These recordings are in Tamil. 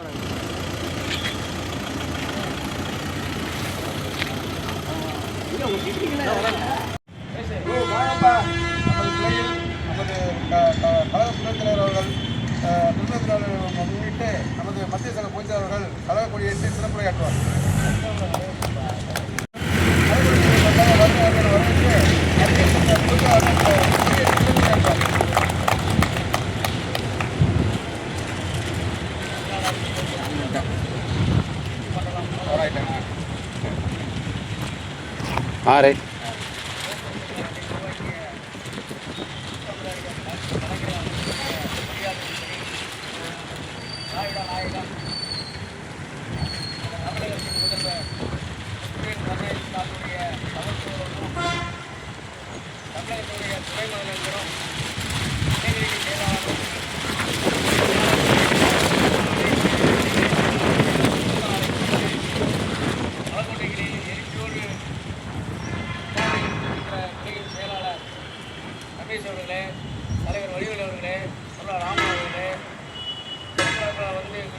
நமது கழக முன்னிட்டு நமது மத்திய சங்க பொதுச் கழக கொடியேற்றி சிறப்புரையாற்றுவார் ஆ ரைட் தமிழகத்துடைய துணை முதலமைச்சரும்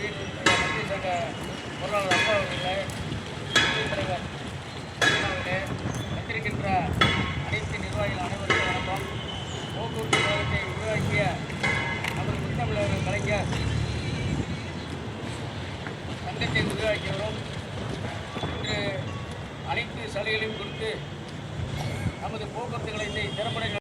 சங்க பொருளாளர் அப்பா அவர்களே தலைவர் அவர்களே வந்திருக்கின்ற அனைத்து நிர்வாகிகள் அனைவருக்கும் வணக்கம் போக்குவரத்து கழகத்தை உருவாக்கிய நமது முத்தமிழர்கள் கலைஞர் சங்கத்தை உருவாக்கியவரும் இன்று அனைத்து சலுகைகளையும் கொடுத்து நமது போக்குவரத்து கழகத்தை திறம்பட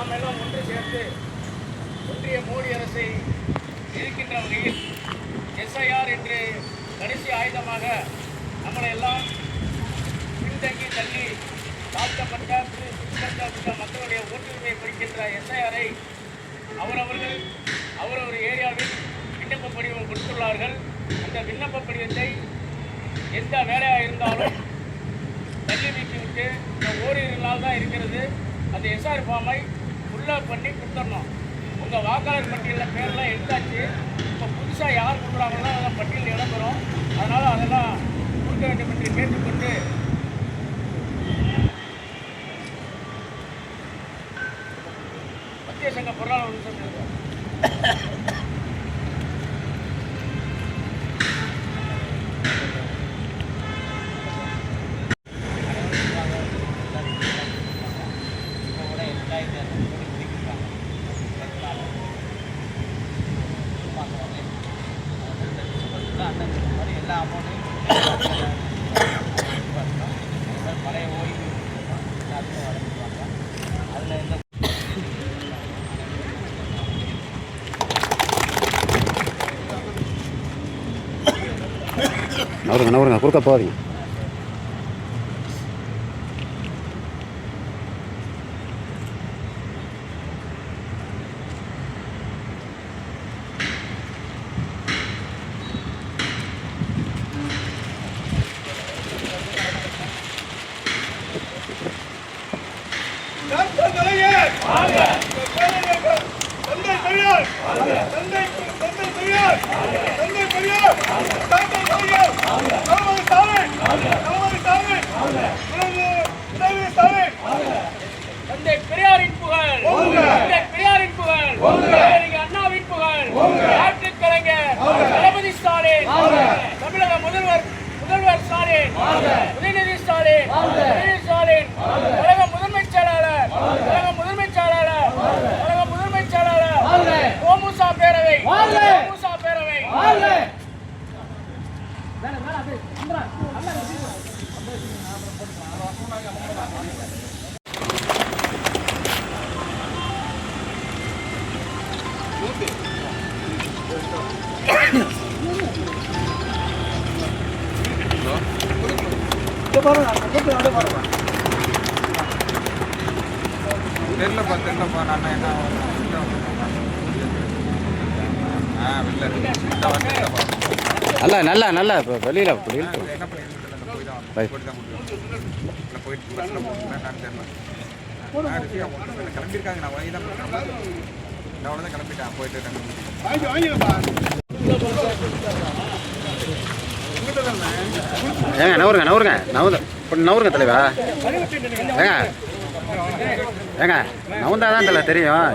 நாம் எல்லாம் ஒன்று சேர்ந்து ஒன்றிய மோடி அரசை இருக்கின்ற வகையில் எஸ்ஐஆர் என்று கடைசி ஆயுதமாக நம்மளை எல்லாம் பின்தங்கி தள்ளி தாழ்த்தப்பட்ட பிற்படுத்தப்பட்ட மக்களுடைய ஓட்டுரிமையை குறிக்கின்ற எஸ்ஐஆரை அவரவர்கள் அவரவர் ஏரியாவில் விண்ணப்ப படிவம் கொடுத்துள்ளார்கள். அந்த விண்ணப்ப படிவத்தை எந்த வேலையாக இருந்தாலும் தள்ளி வைத்துவிட்டு இந்த ஓரிரு நாள் தான் இருக்கிறது. அந்த எஸ்ஆர் ஃபார்மை உள்ளே பண்ணி கொடுத்துடணும். உங்கள் வாக்காளர் பட்டியலில் பேர்லாம் எடுத்தாச்சு. இப்போ புதுசாக யார் கொடுக்குறாங்களோ அதெல்லாம் பட்டியலில் இடம்பெறும். அதனால் அதெல்லாம் கொடுக்க வேண்டும் என்று கேட்டுக்கொண்டு மத்திய சங்க பொருளாளர் ஒன்று சொல்லியிருக்கார் எல்லா அமௌண்ட்டையும் பழைய ஓய்வு எல்லாத்துக்கும் வழங்கிடுவாங்க அதில் எந்த நவருங்க நவருங்க குறுக்க போகாதீங்க டாக்டர் கலைஞர் கலைஞர்கள் பெரியார்! தந்தை தந்தை பெரியார்! தந்தை பெரியார்! டாக்டர் கலைஞர் நமது ஸ்டாலின்! நமது ஸ்டாலின்! நமது உதவி ஸ்டாலின்! தந்தை பெரியாரின் புகழ்! தந்தை பெரியாரின் புகழ்! அண்ணாவின் புகழ்! தளபதி ஸ்டாலின்! தமிழக முதல்வர் முதல்வர் ஸ்டாலின்! உதயநிதி ஸ்டாலின்! உதயநிதி ஸ்டாலின்! தெரியலப்பா தெரியலப்பா நான் என்ன ஆ வெளில நல்லா நல்லா நல்லா இப்போ வெளியில் அப்படி என்ன தான் நான் வாங்கி தான் நான் அவ்வளோதான் கிளம்பிட்டேன் போயிட்டு ஏங்க நவருங்க நவருங்க. நவுந்த நவருங்க தலைவா. ஏங்க ஏங்க நவுந்தா தான் தலை தெரியும்.